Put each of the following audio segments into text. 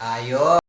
Ayos.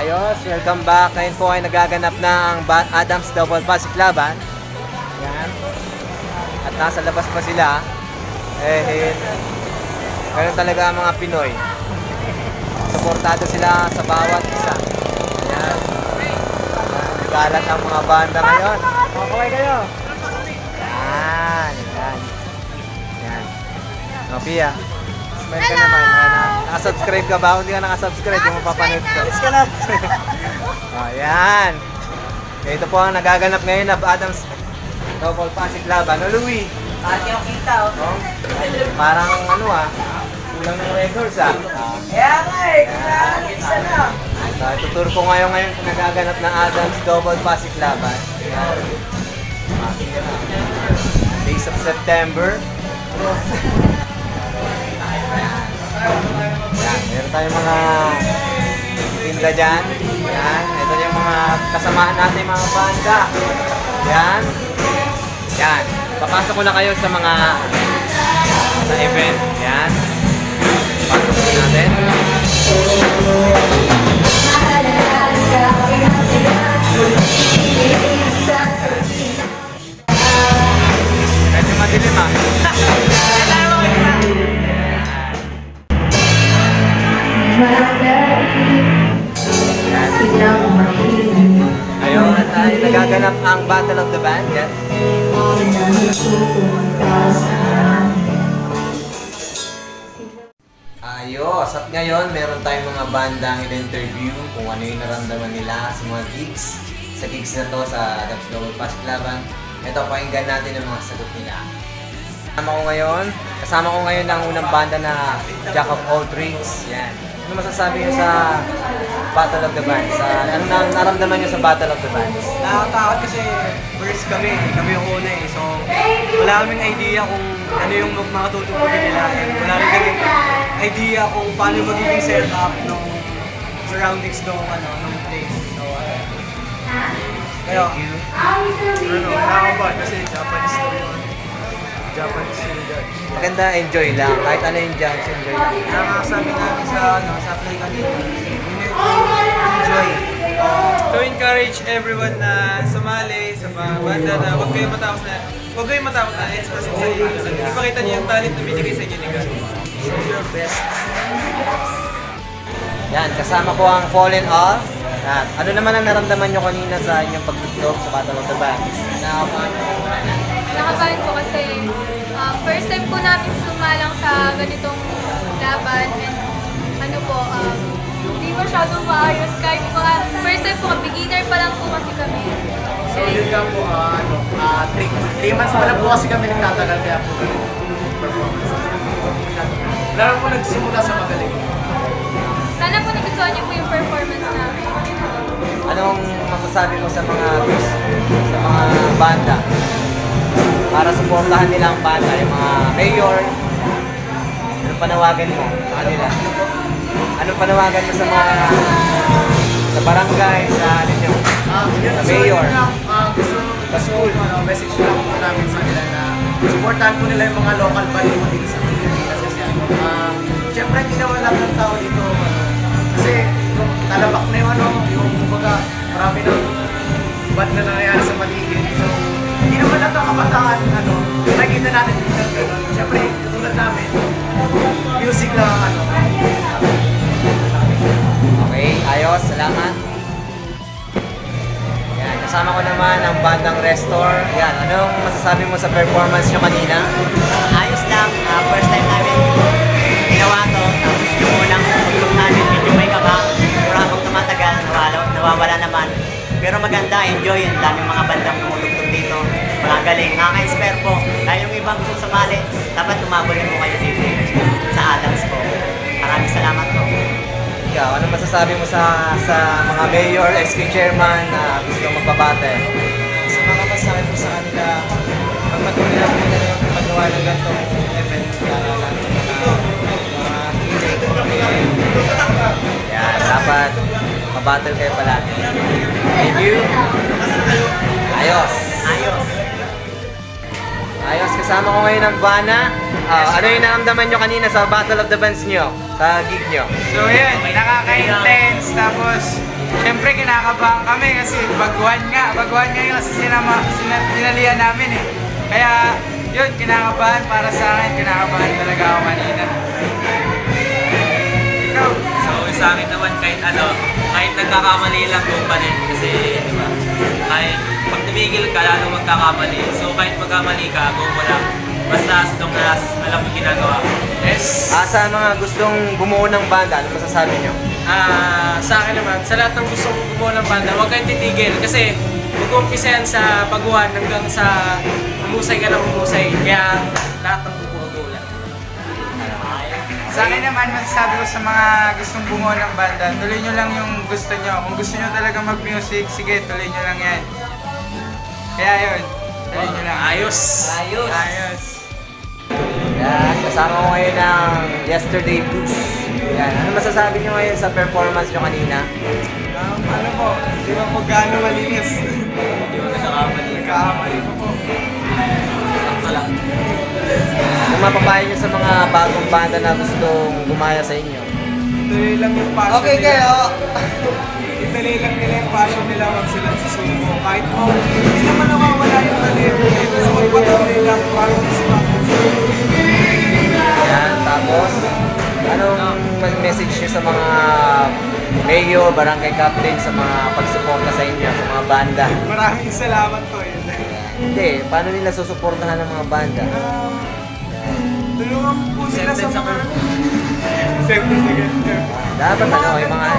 Ayos, welcome back. Ngayon po ay nagaganap na ang Adams Double Pass Laban. Yan. At nasa labas pa sila. Eh, eh, ganun talaga ang mga Pinoy. Suportado sila sa bawat isa. Yan. Galat ang mga banda ngayon. Okay kayo. Yan. Yan. Yan. O, Pia. Smile ka naman. Ano, nakasubscribe ka ba? Hindi ka nakasubscribe, hindi mo papanood ko. Yes ka na. Ayan. Ito po ang nagaganap ngayon na Adams Double Pasig Laban. Ano, Louie? Ate yung kita, oh. Oh, parang ano ah, kulang ng records ah. Kaya nga eh, kailangan isa na. So, ituturo ko ngayon ngayon kung nagaganap ng Adams Double Pasig Laban. Ayan. Days of September. Meron tayong mga tinda dyan. Yan, ito yung mga kasamaan natin mga banda. Yan. Yan. Papasok ko na kayo sa mga sa event. Yan. Pasok ko natin. Medyo madilim ah. Ayun, ay nagaganap ang Battle of the Band. Ayun. Ayos, at ngayon meron tayong mga bandang in-interview kung ano yung naramdaman nila sa mga gigs. Sa gigs na to sa Adams Global Pass Cluban. Ito, pakinggan natin ang mga sagot nila. Kasama ko ngayon, kasama ko ngayon ang unang banda na Jack of All Trades. Yan. Ano masasabi niyo sa Battle of the Bands? Sa, ano na, naramdaman niyo sa Battle of the Bands? Nakakatakot kasi first kami, kami yung una eh. So, wala kaming idea kung ano yung mga tutupulin nila. And wala rin kaming idea kung paano magiging setup ng surroundings ng ano, ng place. So, ano. Kaya, ano, nakakabahan kasi Japanese to yun. Japanese yung judge. Maganda, enjoy lang. Kahit ano yung judge, enjoy lang. Nakakasabi namin sa, ano, sa play kanina, enjoy. to encourage everyone na sumali sa mga banda na huwag kayong matapos na huwag kayong matapos na express sa inyo. Ipakita niyo yung talent na binigay sa inyo ni God. Show your best. Yan, kasama ko ang Fallen All. Yan. Ano naman ang naramdaman nyo kanina sa inyong pagtutok sa Battle of the Bands? Nakabahan ko kasi um, first time po namin sumalang sa ganitong laban and ano po, um, hindi masyadong maayos kahit mga first time po, beginner pa lang po kasi kami. So yun nga po, ah, ano, ah, three, three months pa lang po kasi kami nagtatagal kaya po performance. Lalo po nagsimula sa magaling. Sana po nagustuhan niyo po yung performance namin. Anong masasabi mo sa mga sa mga banda? Para suportahan nila ang banda, yung mga mayor. Ano panawagan mo sa kanila? Ano panawagan mo sa mga sa barangay, sa ano nyo? Sa mayor. gusto, gusto ano, message lang po namin sa nila na supportahan po nila yung mga local mo dito sa Pilipinas kasi ano, ah, syempre hindi lang ng tao dito, ano, kasi talabak na yung ano, yung kumbaga, marami ng band na nangyayari kasama ko naman ang bandang Restore. Yan, anong masasabi mo sa performance nyo kanina? ayos lang. Ah, first time namin ginawa to. Tapos yung unang tugtog namin, medyo may kaba. Pero habang tumatagal, nawala, nawawala naman. Pero maganda, enjoy. Ang daming mga bandang tumutugtog dito. Mga galing. Nakaka-inspire po. Dahil yung ibang gusto sumali, dapat tumabol po kayo dito sa Adams po. Maraming salamat po. Ikaw, ano masasabi mo sa sa mga mayor, SK chairman na gusto magpabate? Sa mga masahe po sa kanila, magpatuloy lang nila yung paggawa ng ganitong event para lang mga kilig. Yan, dapat mabattle kayo palagi. Thank you. Ayos. Ayos. Ayos, kasama ko ngayon ang Vana. Ah, ano yung naramdaman nyo kanina sa Battle of the Bands nyo? Sa gig nyo? So yun, nakaka-intense. Tapos, syempre kinakabahan kami kasi baguhan nga. Baguhan nga yung kasi sinama, sina, sinalihan namin eh. Kaya, yun, kinakabahan para sa akin. Kinakabahan talaga ako kanina. Ikaw? So sa akin naman kahit ano, kahit nagkakamali lang go pa rin kasi di ba? Kahit pag tumigil ka lalo magkakamali. So kahit magkamali ka, go mo lang. Basta as long as alam mo yung ginagawa mo. Yes. Ah, sa mga gustong bumuo ng banda, ano masasabi nyo? Ah, sa akin naman, sa lahat ng gusto kong gumawa ng banda, huwag kayong titigil kasi mag-umpisa yan sa baguhan hanggang sa humusay ka ng humusay. Kaya lahat ng bumubulan. Sa akin naman, masasabi ko sa mga gustong bumuo ng banda, tuloy nyo lang yung gusto nyo. Kung gusto nyo talaga mag-music, sige, tuloy nyo lang yan. Kaya yun, tuloy nyo lang. Ayos! Ayos. Ayos! Yan, kasama ko ngayon ang Yesterday Blues. Yan, ano masasabi nyo ngayon sa performance nyo kanina? Um, ano po, di ba po gaano malinis? Hindi mo nagkakamali. Nagkakamali po po. Sakto lang. Ano mapapayo nyo sa mga bagong banda na gustong gumaya sa inyo? Ituloy lang yung passion Okay nila. kayo. Ituloy lang nila yung passion nila wag sila susuko. Kahit mo, hindi naman nawawala yung talento. eh. Basta magpatuloy lang, practice pa. Yan, tapos, anong message nyo sa mga mayor, barangay captain sa mga pagsuporta sa inyo, sa mga banda? Maraming salamat po. Yun. Hindi, paano nila susuportahan ng mga banda? Um, Tulungan po sila sa mga... Sentence again. Dapat ano, yung mga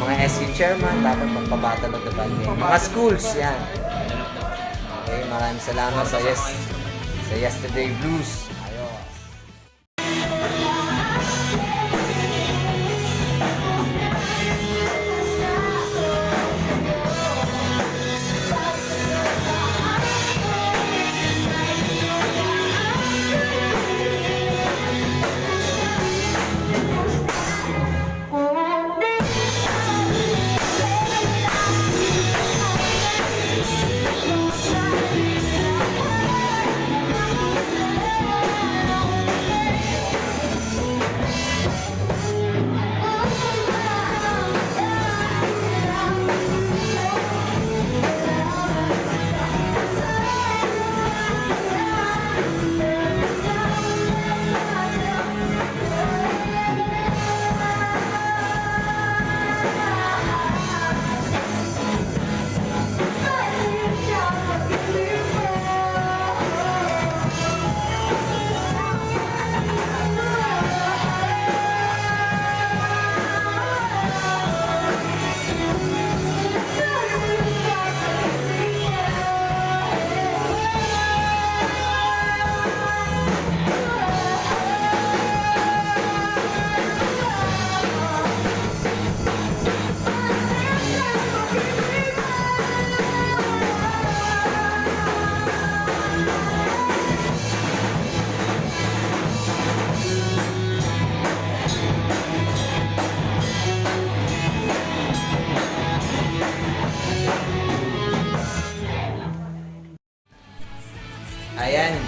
mga SU chairman, dapat magpabattle of the band game. Mga schools, yan. Okay, maraming salamat sa yes sa Yesterday Blues.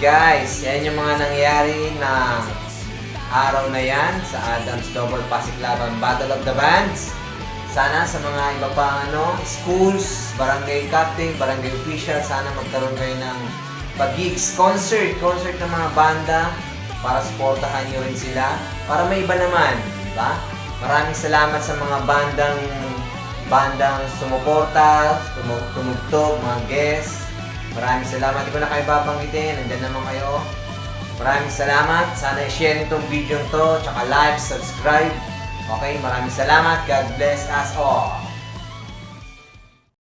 Guys, yan yung mga nangyari na araw na yan sa Adams Double Pasig Laban Battle of the Bands. Sana sa mga iba pa ano, schools, barangay captain, barangay official, sana magkaroon kayo ng pag-gigs, concert, concert ng mga banda para supportahan nyo rin sila. Para may iba naman, di ba? Maraming salamat sa mga bandang bandang sumuporta, tumu- tumugtog, mga guests. Maraming salamat. Hindi ko na kayo babanggitin. Nandyan naman kayo. Maraming salamat. Sana i-share itong video to. Tsaka like, subscribe. Okay, maraming salamat. God bless us all.